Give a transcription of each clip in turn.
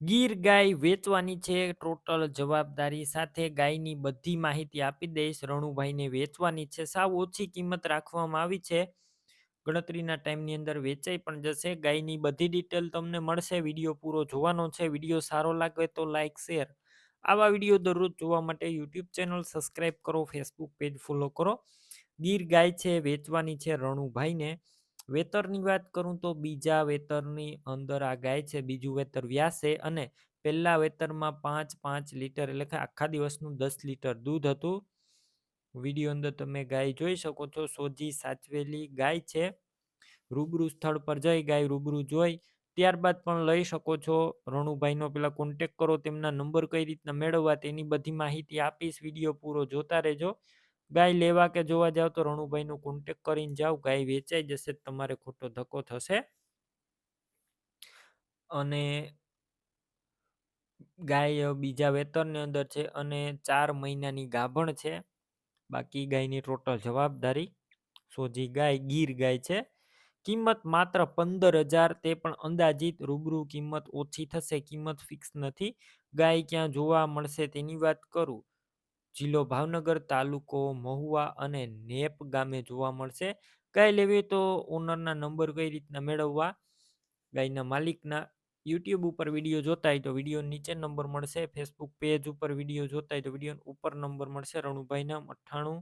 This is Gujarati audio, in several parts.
ગીર ગાય વેચવાની છે, ટોટલ જવાબદારી સાથે ગાયની બધી માહિતી આપી દઈશ. રણુભાઈને વેચવાની છે, સાવ ઓછી કિંમત રાખવામાં આવી છે. ગણતરીના ટાઈમની અંદર વેચાઈ પણ જશે. ગાયની બધી ડિટેલ તમને મળશે. વીડિયો પૂરો જોવાનો છે. વીડિયો સારો લાગે તો લાઇક શેર. આવા વીડિયો દરરોજ જોવા માટે યુટ્યુબ ચેનલ સબસ્ક્રાઈબ કરો, ફેસબુક પેજ ફોલો કરો. ગીર ગાય છે, વેચવાની છે રણુભાઈને. વેતરની વાત કરું તો બીજા વેતરની અંદર આ ગાય છે, બીજું વેતર વ્યાસે અને પહેલા વેતરમાં પાંચ પાંચ લીટર એટલે કે આખા દિવસનું દસ લીટર દૂધ હતું. વીડિયો અંદર તમે ગાય જોઈ શકો છો, સોજી સાચવેલી ગાય છે. રૂબરૂ સ્થળ પર જઈ ગાય રૂબરૂ જોઈ, ત્યારબાદ પણ લઈ શકો છો. રણુભાઈનો પેલા કોન્ટેક કરો, તેમના નંબર કઈ રીતના મેળવવા તેની બધી માહિતી આપીશ, વીડિયો પૂરો જોતા રહેજો. ગાય લેવા કે જોવા જાવ તો રણુભાઈનો કોન્ટેક કરીને જાઓ ગાય વેચાઈ જશે તમારે ખોટો ધક્કો થશે. અને ગાય બીજા વેતરની અંદર છે અને ચાર મહિનાની ગાભણ છે. બાકી ગાયની ટોટલ જવાબદારી સોજી ગાય, ગીર ગાય છે. કિંમત માત્ર પંદર હજાર, તે પણ અંદાજિત રૂબરૂ કિંમત ઓછી થશે, કિંમત ફિક્સ નથી. ગાય ક્યાં જોવા મળશે તેની વાત કરું. જિલ્લો ભાવનગર, તાલુકો મહુવા અને નેપ ગામે જોવા મળશે. ગાય લેવી તો ઓનરના નંબર કઈ રીતના મેળવવા? ગાયના માલિકના યુટ્યુબ ઉપર વીડિયો જોતા હોય તો વીડિયો નીચે નંબર મળશે. ફેસબુક પેજ ઉપર વીડિયો જોતા હોય તો વીડિયો ઉપર નંબર મળશે. રણુભાઈના અઠ્ઠાણું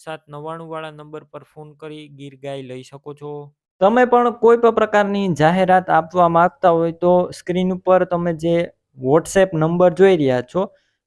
સાત નવ્વાણું વાળા નંબર પર ફોન કરી ગીર ગાય લઈ શકો છો. તમે પણ કોઈ પણ પ્રકારની જાહેરાત આપવા માંગતા હોય તો સ્ક્રીન ઉપર તમે જે વોટ્સએપ નંબર જોઈ રહ્યા છો